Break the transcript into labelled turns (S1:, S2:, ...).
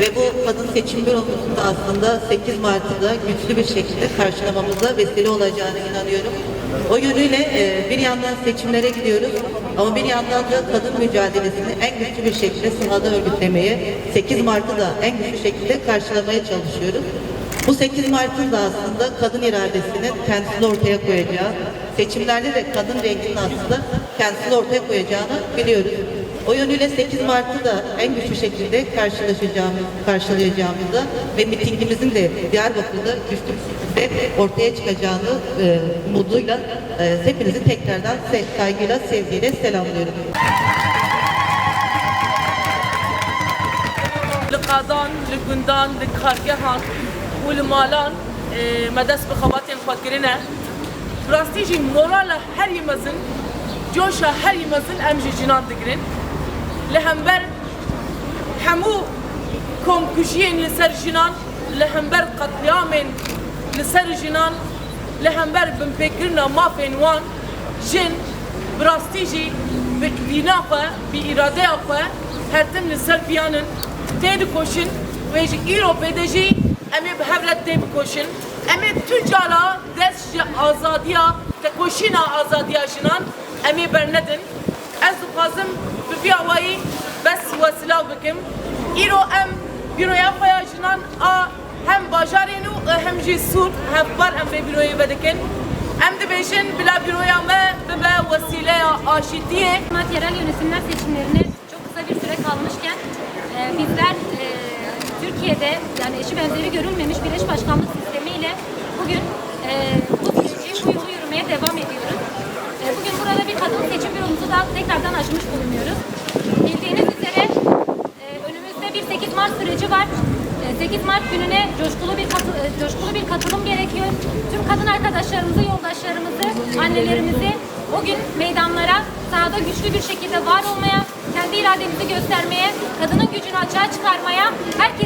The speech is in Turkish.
S1: Ve bu kadın seçim büromuzun da aslında 8 Mart'ta güçlü bir şekilde karşılamamıza vesile olacağına inanıyorum. O yönüyle e, bir yandan seçimlere gidiyoruz ama bir yandan da kadın mücadelesini en güçlü bir şekilde sahada örgütlemeye, 8 Mart'ı da en güçlü şekilde karşılamaya çalışıyoruz. Bu 8 Mart'ın da aslında kadın iradesinin kendisini ortaya koyacağı, seçimlerde de kadın renginin aslında kendisini ortaya koyacağını biliyoruz. O yönüyle 8 Mart'ı da en güçlü şekilde karşılaşacağımız, karşılayacağımızda ve mitingimizin de Diyarbakır'da güçlü bir şekilde ortaya çıkacağını e, umuduyla e, hepinizi tekrardan se- saygıyla, sevgiyle selamlıyorum.
S2: لقادان لگندان لکارگهان و لمالان مدست به خواتین فکرینه راستی جی مورال هر یمزن جوشا هر یمزن ام جی جنان دگرین لهمبر همو کمکشین لسر جنان لهمبر قتلیامین لسر جنان لهمبر بمپکرنا مافین وان جن براستی جی بینا خو بی اراده خو هر تم لسر بیانن تید کوشن و جی ایرو بدجی امی به هفلت تید کوشن امی تو جالا دست جی آزادیا تکوشینا آزادیا جنان امی برندن از خازم بفی آوایی بس وسیله بکم ایرو ام بیرویا خویا جنان آ hem bajarên û hem jî sûr hevbar em vê bîroyê vedikin. Em dibêjin bila bîroya me bibe wesîleya aşîtiyê
S3: Hükümet yerel yönetimler seçimlerine çok kısa bir süre kalmışken e, bizler e, Türkiye'de yani eşi benzeri görülmemiş bir eş başkanlık sistemiyle bugün tekrardan açmış bulunuyoruz. Bildiğiniz üzere e, önümüzde bir 8 Mart süreci var. E, 8 Mart gününe coşkulu bir katı- e, coşkulu bir katılım gerekiyor. Tüm kadın arkadaşlarımızı, yoldaşlarımızı, annelerimizi o gün meydanlara sahada güçlü bir şekilde var olmaya, kendi irademizi göstermeye, kadının gücünü açığa çıkarmaya, herkesi